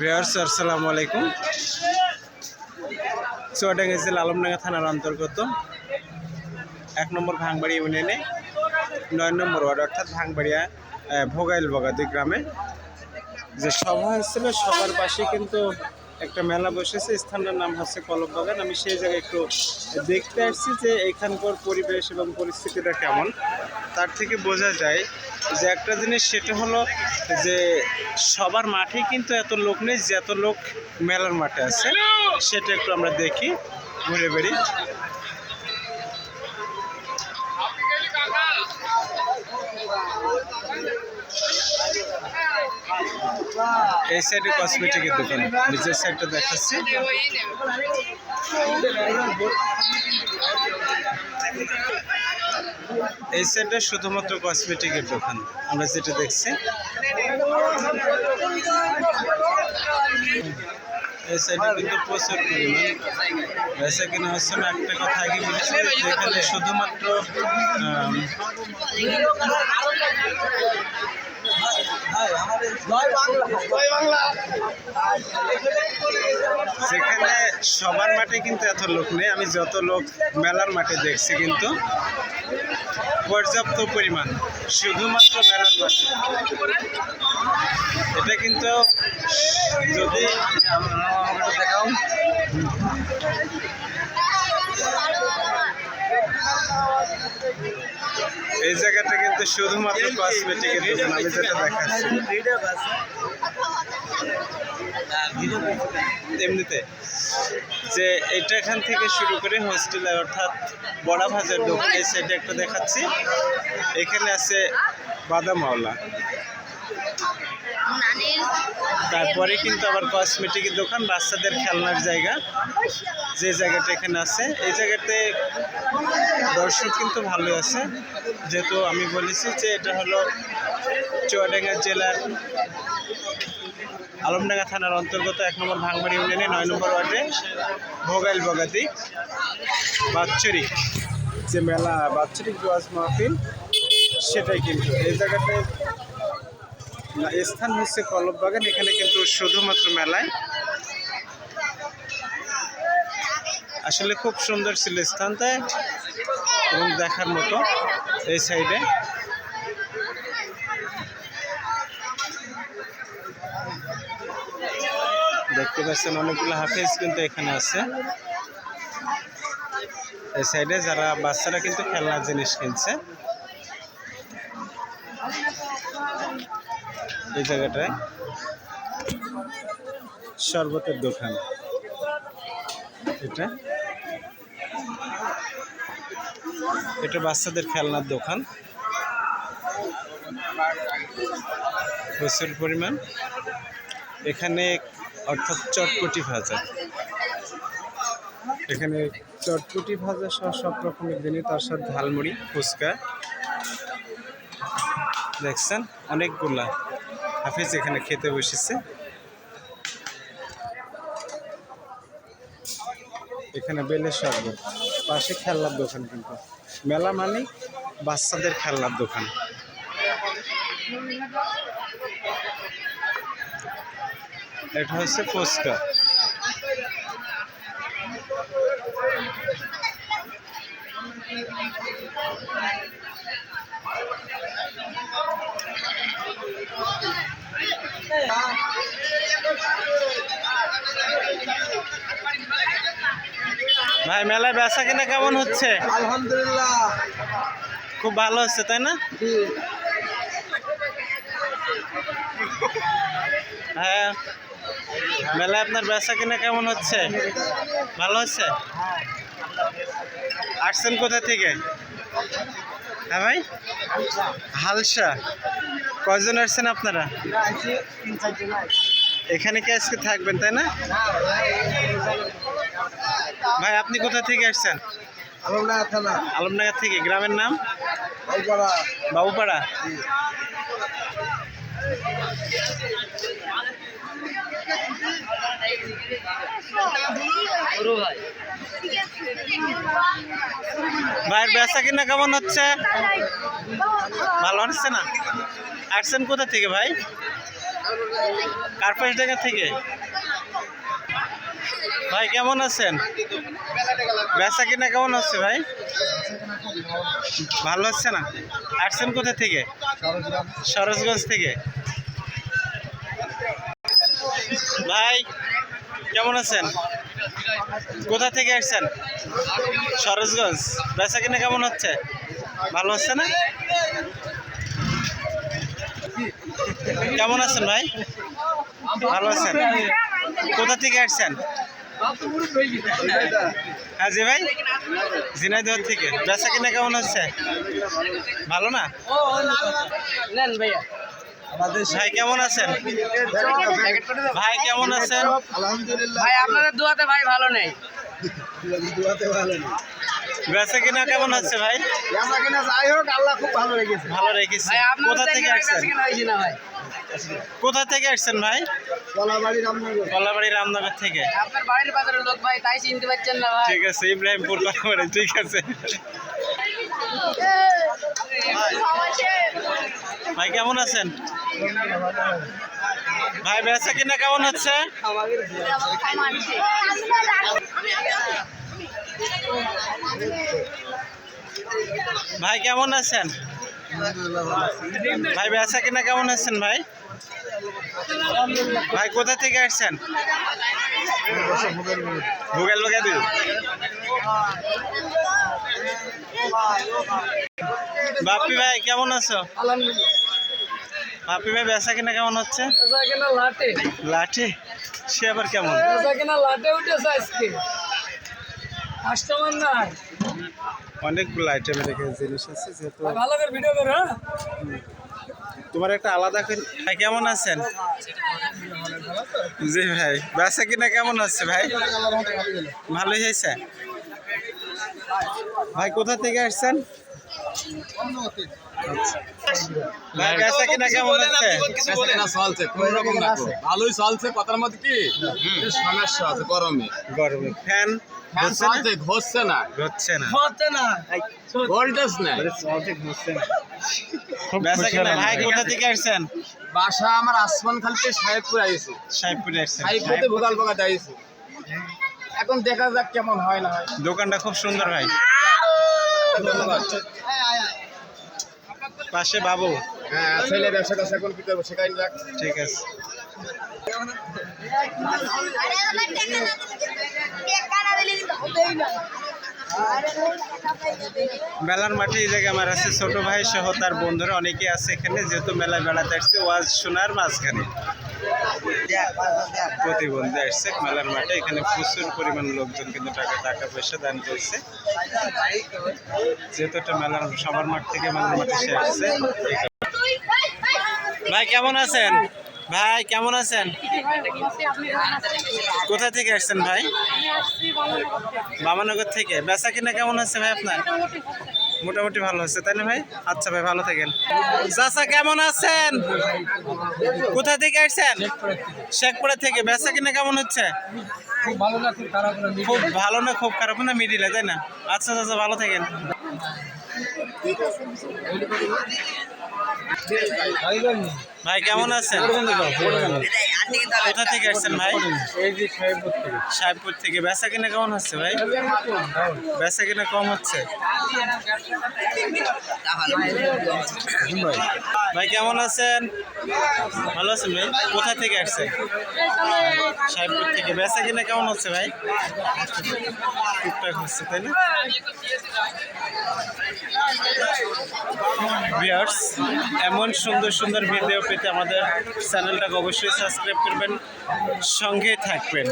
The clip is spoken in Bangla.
ভিউয়ার্স, আসসালামু আলাইকুম। চুয়াডাঙ্গা জেলা আলমডাঙ্গা থানার অন্তর্গত এক নম্বর ভাঙবাড়ি ইউনিয়নে নয় নম্বর ওয়ার্ড, অর্থাৎ ভাঙবাড়িয়া ভোগাইল বগাদি গ্রামে যে সভা হয়েছিল সবার পাশে কিন্তু একটা মেলা বসেছে। স্থানটার নাম হচ্ছে কলম বাগান। আমি সেই জায়গায় একটু দেখতে আসছি যে এখানকার পরিবেশ এবং পরিস্থিতিটা কেমন। তার থেকে বোঝা যায় যে একটা জিনিস সেটা হলো যে সবার মাঠে কিন্তু এত লোক নেই, যে এত লোক মেলার মাঠে আছে। সেটা একটু আমরা দেখি, ঘুরে বেড়ি। এই সাইডে কসমেটিকের দোকান, নিচের সাইডটা দেখাচ্ছি। এই সাইডে শুধুমাত্র কসমেটিকের দোকান আমরা যেটা দেখছি। এই সাইডে কিন্তু প্রচুর পরিমাণ বেচা কিনা হচ্ছে না একটা কথা আগে বলেছি যেখানে শুধুমাত্র আম, যেখানে সবার মাঠে কিন্তু এত লোক নেই আমি যত লোক মেলার মাঠে দেখছি কিন্তু পর্যাপ্ত পরিমাণ, শুধুমাত্র মেলার এটা কিন্তু যদি দেখাও এই জায়গাটা কিন্তু শুধুমাত্র কসমেটিকের দোকান আমি যেটা দেখাচ্ছি। এমনিতে, যে এটা এখান থেকে শুরু করে হোস্টেলে অর্থাৎ বড়া ভাজার দোকান এই সাইডে একটা দেখাচ্ছি। এখানে আছে বাদামওয়ালা তারপরে কিন্তু আবার কসমেটিকের দোকান, বাচ্চাদের খেলনার জায়গা। যে জায়গাটা এখানে আছে, এই জায়গাতে দর্শক কিন্তু ভালো আছে। যেহেতু আমি বলেছি যে এটা হলো চুয়াডাঙ্গা জেলার আলমডাঙ্গা থানার অন্তর্গত এক নম্বর ভাঙবাড়ি ইউনিয়নে নয় নম্বর ওয়ার্ডে ভোগাইল বগাতি বাৎসরিক যে মেলা বাৎসরিক জোয়াজ মাহফিল, সেটাই কিন্তু। এই জায়গাটায় স্থান হচ্ছে কলব বাগান এখানে কিন্তু শুধুমাত্র মেলায়। আসলে খুব সুন্দর ছিল স্থানটা এবং দেখার মতো এই সাইডে দেখতে পাচ্ছেন অনেকগুলো হাফেজ কিন্তু এখানে আছে। এই সাইডে যারা বাচ্চারা কিন্তু খেলনার জিনিস কিনছে। এই জায়গাটায় শরবতের দোকান। এটা। এটা বাচ্চাদের খেলনার দোকান। প্রচুর পরিমাণ। এখানে অর্থাৎ চটপটি ভাজা। এখানে চটপটি ভাজা সহ সব রকমের জিনিস তার সাথে ঝালমুড়ি, ফুচকা। দেখছেন? অনেকগুলা। হাফিজ এখানে খেতে বসেছে। এখানে বেলের শরবত। পাশে খেলনার দোকান কিন্তু। মেলা মানে বাচ্চাদের খেলনার দোকান। এটা হচ্ছে ফুচকা। ভাই মেলায় বেচা কিনা কেমন হচ্ছে? আলহামদুলিল্লাহ। খুব ভালো হচ্ছে তাই না? হ্যাঁ। মেলায় আপনার বেচা কিনা কেমন হচ্ছে? ভালো হচ্ছে? আসছেন কোথা থেকে? হ্যাঁ ভাই? হালসা। কয়জন আসছেন আপনারা? এখানে কি আজকে থাকবেন তাই না? ভাই আপনি কোথা থেকে আসছেন? আলমডাঙ্গা থানা। আলমনগর থেকে গ্রামের নাম? ভাইপাড়া বাবুপাড়া। ভাইয়ের বেচা কিনা কেমন হচ্ছে? ভালো হচ্ছে না? আসছেন কোথা থেকে ভাই? কার্পাস ডেঙ্গা থেকে? ভাই, কেমন আছেন? বেচা কিনা কেমন হচ্ছে ভাই? ভালো হচ্ছে না? আসছেন কোথা থেকে? সরোজগঞ্জ থেকে। ভাই কেমন আছেন? কোথা থেকে আসছেন? সরোজগঞ্জ। বেচা কিনা কেমন হচ্ছে? ভালো হচ্ছে না? কেমন আছেন ভাই? ভালো আছেন? কোথা থেকে আসছেন? হ্যাঁ জি ভাই? ঝিনাইদহ থেকে। বেচা কিনা কেমন হচ্ছে? ভালো না? ভাইয়া। ভাই কেমন আছেন? ভাই কেমন আছেন? আলহামদুলিল্লাহ। ভাই আপনাদের দোয়াতে ভাই ভালো নেই। দুয়াতে ভালো না বেচা কিনা কেমন হচ্ছে ভাই? বেচা কিনা যাই হোক আল্লাহ খুব ভালো রেখেছে। ভালো রেখেছি। কোথা থেকে আসছেন? ভাই? কোথা থেকে আসছেন ভাই? কলাবাড়ি রামনগর। কলাবাড়ি রামনগর থেকে। আপনার বাড়ির বাজারের লোক ভাই তাই চিনতে পারছেন না ভাই। ঠিক আছে ইব্রাহিমপুর কলাবাড়ি ঠিক আছে। ভাই কেমন আছেন? ভাই, বেচা কিনা কেমন হচ্ছে? ভাই, কেমন আছেন? ভাই, বেচা কিনা কেমন আছেন ভাই? ভাই, কোথা থেকে আসছেন? ভুগেল বাগাদি বাপ্পি ভাই, কেমন আছো? আলহামদুলিল্লাহ বাপ্পি ভাই বেচা কিনা কেমন হচ্ছে? বেচা কিনা লাটে লাঠি? সে আবার কেমন? বেচা কিনা লাটে উঠেছে আজকে। কাস্টমার নাই। অনেকগুলো আইটেম রেখে জিনিস আছে যেহেতু। ভালো করে ভিডিও করো হ্যাঁ? তোমার একটা আলাদা করে ভাই কেমন আছেন? জি ভাই বেচা কিনা কেমন আছে ভাই? ভালোই হয়েছে? ভাই কোথা থেকে আসছেন? না ভালোই চলছে কথার মধ্যে কি? সমস্যা আছে গরমে। গরমে। ফ্যান? চলছে ঘষছে না। হচ্ছে না। হচ্ছে না? ভোল্টেজ নাই বেচা কিনা ভাই কোথা থেকে আসছেন? বাসা আমার আসমান খালিতে সাহেবপুর আইছে। সাহেবপুরে আসছেন। সাহেবপুরে ভোগাল বাগাতে আইছে। এখন দেখা যাক কেমন হয় না দোকানটা খুব সুন্দর ভাই। ধন্যবাদ। পাশে বাবু। হ্যাঁ ছেলে ব্যবসা ট্যাবসা কি করব শেখাই যাক। ঠিক আছে। মেলার মাঠে এই জায়গায় আমার আছে ছোট ভাই সহ তার বন্ধুরা অনেকে আছে এখানে যেহেতু মেলায় বেড়াতে আসছে ওয়াজ শোনার মাঝখানে। প্রতিবন্ধী আসছে মেলার মাঠে। এখানে প্রচুর পরিমাণ লোকজন কিন্তু টাকা টাকা পয়সা দান করছে। যেহেতু একটা মেলার সবার মাঠ থেকে মেলার মাঠে সে আসছে। ভাই, কেমন আছেন? ভাই, কেমন আছেন? কোথা থেকে আসছেন ভাই? বামানগর থেকে। বেচা কিনা কেমন আছে ভাই আপনার? মোটামুটি ভালো আছে। তাই না ভাই? আচ্ছা ভাই, ভালো থাকেন। চাচা কেমন আছেন? কোথা থেকে আসছেন? শেখপুরা থেকে। বেচা কিনা কেমন হচ্ছে? খুব ভালো না, খুব খারাপ না মিডিলে তাই না? আচ্ছা চাচা, ভালো থাকেন। ভাই, কেমন আছেন? কোথা থেকে আসছেন ভাই? সাহেবপুর থেকে। বেচা কিনা কেমন হচ্ছে ভাই? বেচা কিনা কম হচ্ছে? ভাই, কেমন আছেন? ভালো আছেন ভাই? কোথা থেকে আসছেন? সাহেবপুর থেকে। বেচা কিনা কেমন হচ্ছে ভাই? টুকটাক হচ্ছে, তাই না? এমন সুন্দর সুন্দর ভিডিও পেতে আমাদের চ্যানেলটাকে অবশ্যই সাবস্ক্রাইব করবেন সঙ্গেই থাকবেন।